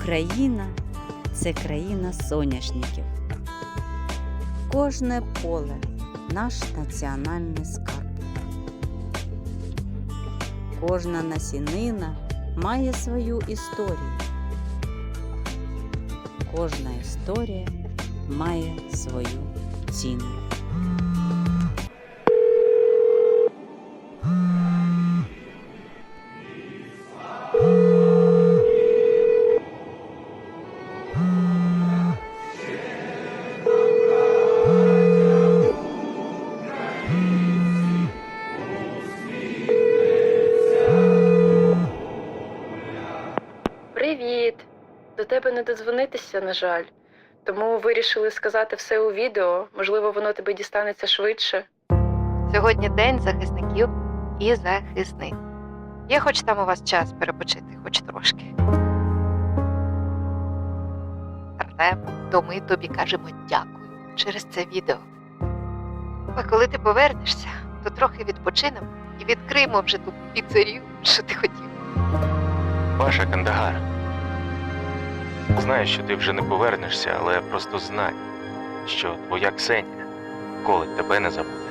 Україна це країна соняшників. Кожне поле наш національний скарб. Кожна насінина має свою історію. Кожна історія має свою ціну. Не додзвонитися, на жаль. Тому вирішили сказати все у відео. Можливо, воно тобі дістанеться швидше. Сьогодні день захисників і захисниць. Є хоч там у вас час перепочити, хоч трошки. Артем, то ми тобі кажемо дякую через це відео. А коли ти повернешся, то трохи відпочинемо і відкриємо вже ту піцерію, що ти хотів. Паша Кандагар. Знаю, що ти вже не повернешся, але просто знай, що твоя Ксенія коли тебе не забуде.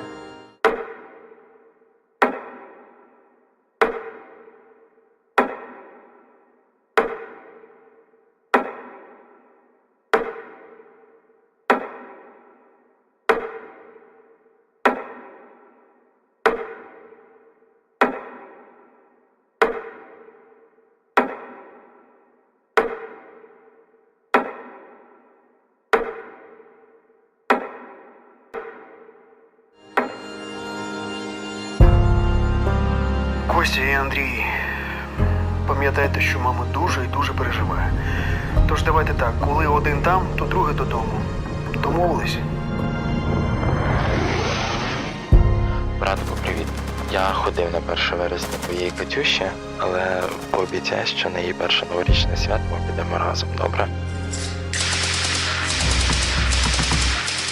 Костя і Андрій, пам'ятайте, що мама дуже і дуже переживає. Тож давайте так, коли один там, то другий додому. Домовились? Братку, привіт. Я ходив на 1 вересня твоєї Катюші, але пообіцяй, що на її перше новорічне свято ми підемо разом, добре?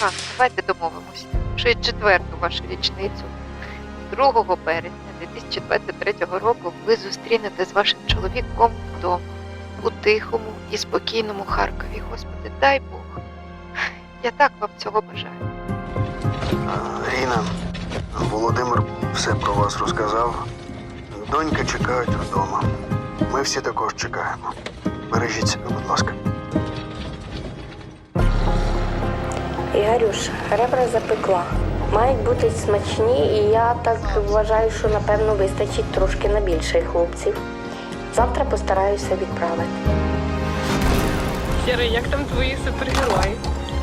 А, давайте домовимося, що і четверту вашу річницю, 2 березня 2023 року, ви зустрінете з вашим чоловіком вдома, у тихому і спокійному Харкові. Господи, дай Бог. Я так вам цього бажаю. Ріна, Володимир все про вас розказав. Донька чекають вдома. Ми всі також чекаємо. Бережіть себе, будь ласка. Ігорюш, ребра запекла. Мають бути смачні, і я так вважаю, що напевно вистачить трошки на більше хлопців. Завтра постараюся відправити. Сірий, як там твої супергерої?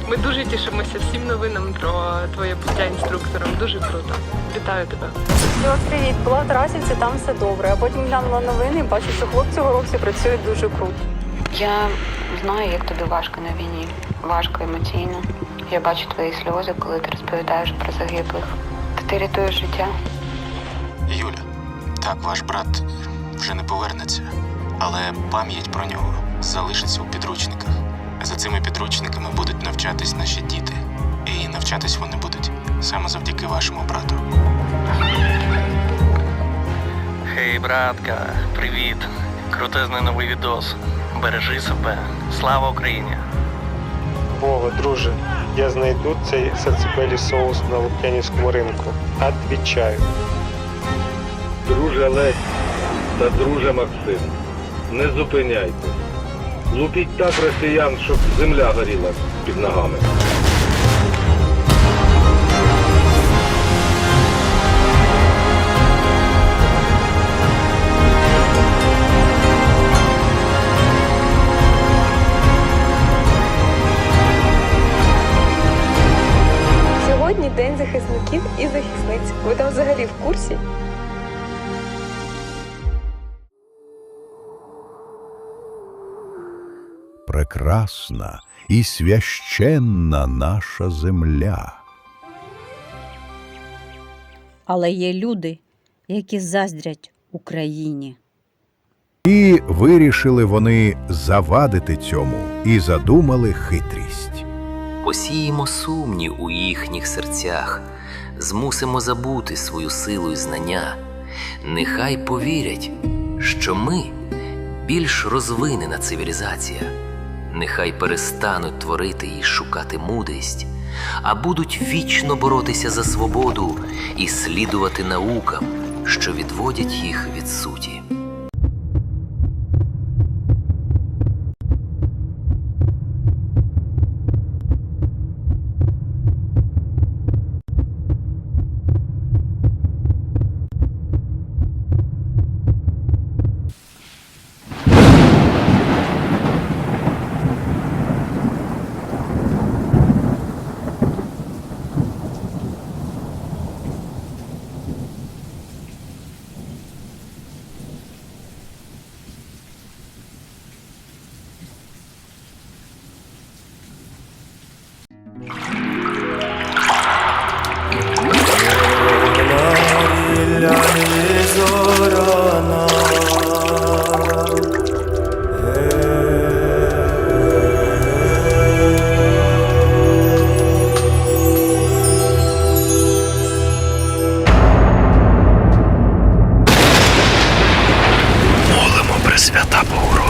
Ми дуже тішимося всім новинам про твоє буття інструктором. Дуже круто. Вітаю тебе. Чувак, привіт, була в Тарасівці, там все добре. А потім глянула новини і бачу, що хлопці горобці працюють дуже круто. Я знаю, як тобі важко на війні. Важко емоційно. Я бачу твої сльози, коли ти розповідаєш про загиблих. Та ти рятуєш життя. Юля, так, ваш брат вже не повернеться, але пам'ять про нього залишиться у підручниках. За цими підручниками будуть навчатись наші діти. І навчатись вони будуть саме завдяки вашому брату. Хей, братка, привіт. Крутезний новий відос. Бережи себе. Слава Україні! Вова, друже, я знайду цей сацепелі соус на Лук'янівському ринку. Отвічаю. Друже Лесь та друже Максим, не зупиняйте. Лупіть так росіян, щоб земля горіла під ногами. Прекрасна і священна наша земля. Але є люди, які заздрять Україні. І вирішили вони завадити цьому і задумали хитрість. Посіємо сумнів у їхніх серцях, змусимо забути свою силу і знання. Нехай повірять, що ми більш розвинена цивілізація. Нехай перестануть творити і шукати мудрість, а будуть вічно боротися за свободу і слідувати наукам, що відводять їх від суті.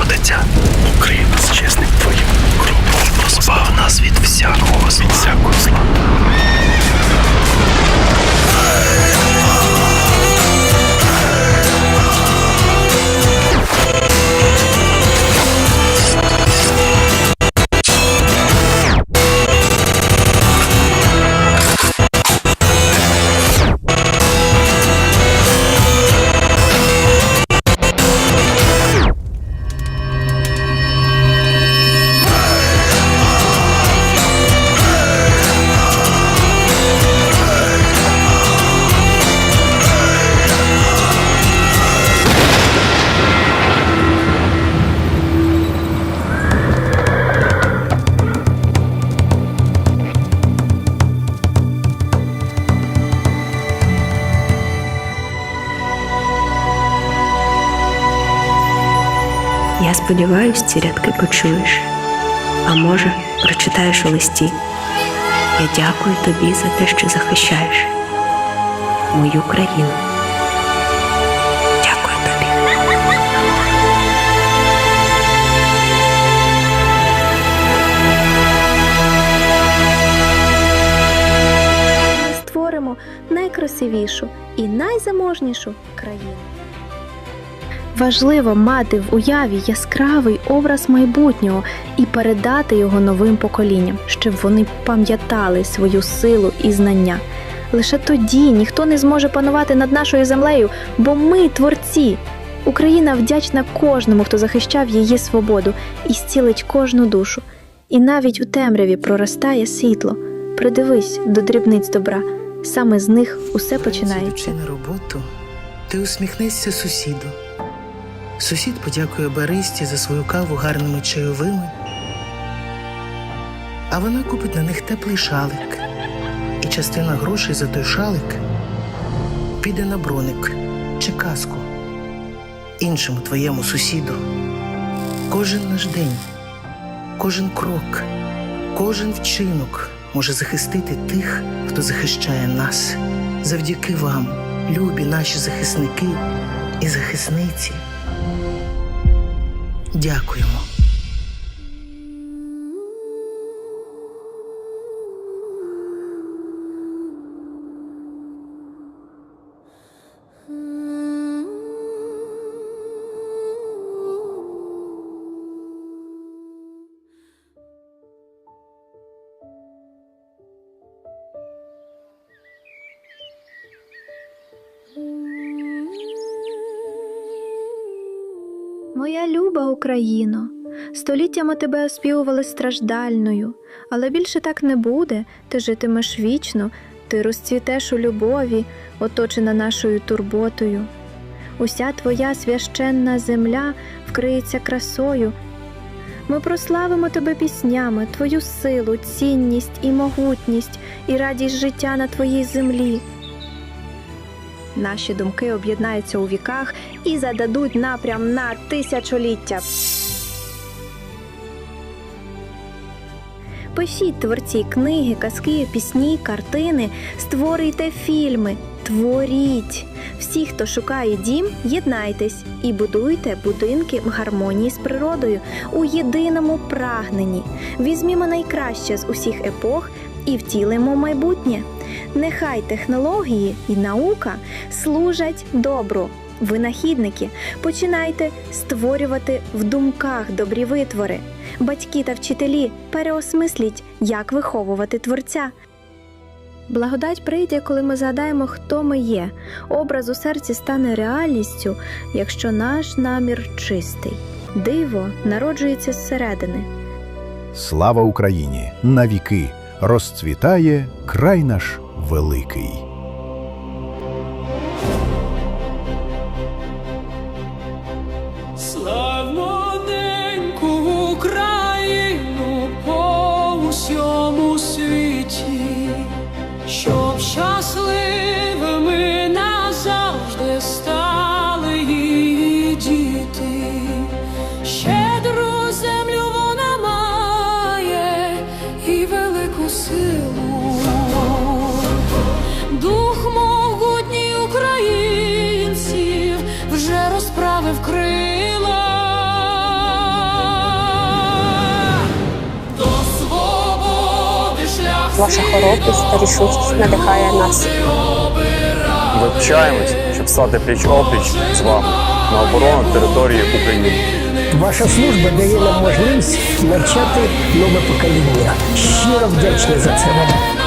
Богородиця, Україна з чесним Твоїм кровом, позбав нас від всякого. Від всякого зла. Сподіваюсь, ці рядки почуєш. А може, прочитаєш у листі. Я дякую тобі за те, що захищаєш мою країну. Дякую тобі. Ми створимо найкрасивішу і найзаможнішу країну. Важливо мати в уяві яскравий образ майбутнього і передати його новим поколінням, щоб вони пам'ятали свою силу і знання. Лише тоді ніхто не зможе панувати над нашою землею, бо ми творці. Україна вдячна кожному, хто захищав її свободу і зцілить кожну душу. І навіть у темряві проростає світло. Придивись до дрібниць добра. Саме з них усе починається. на роботу, ти усміхнешся сусіду. Сусід подякує баристі за свою каву гарними чайовими, а вона купить на них теплий шалик, і частина грошей за той шалик піде на броник чи каску іншому твоєму сусіду. Кожен наш день, кожен крок, кожен вчинок може захистити тих, хто захищає нас. Завдяки вам, любі наші захисники і захисниці. Дякуємо. Моя люба Україно, століттями тебе оспівували страждальною, але більше так не буде. Ти житимеш вічно, ти розцвітеш у любові, оточена нашою турботою. Уся твоя священна земля вкриється красою. Ми прославимо тебе піснями, твою силу, цінність і могутність, і радість життя на твоїй землі. Наші думки об'єднаються у віках і зададуть напрям на тисячоліття. Пишіть творці книги, казки, пісні, картини, створюйте фільми, творіть. Всі, хто шукає дім, єднайтесь і будуйте будинки в гармонії з природою, у єдиному прагненні. Візьмімо найкраще з усіх епох і втілимо майбутнє. Нехай технології і наука служать добру. Винахідники, починайте створювати в думках добрі витвори. Батьки та вчителі переосмисліть, як виховувати творця. Благодать прийде, коли ми згадаємо, хто ми є. Образ у серці стане реальністю, якщо наш намір чистий. Диво народжується зсередини. Слава Україні! Навіки! Розцвітає край наш великий. Ваша хоробрість та рішучість надихає нас. Вивчаємось, щоб стати пліч опліч з вами на оборону території України. Ваша служба дає нам можливість навчати нове покоління. Щиро вдячний за це вам.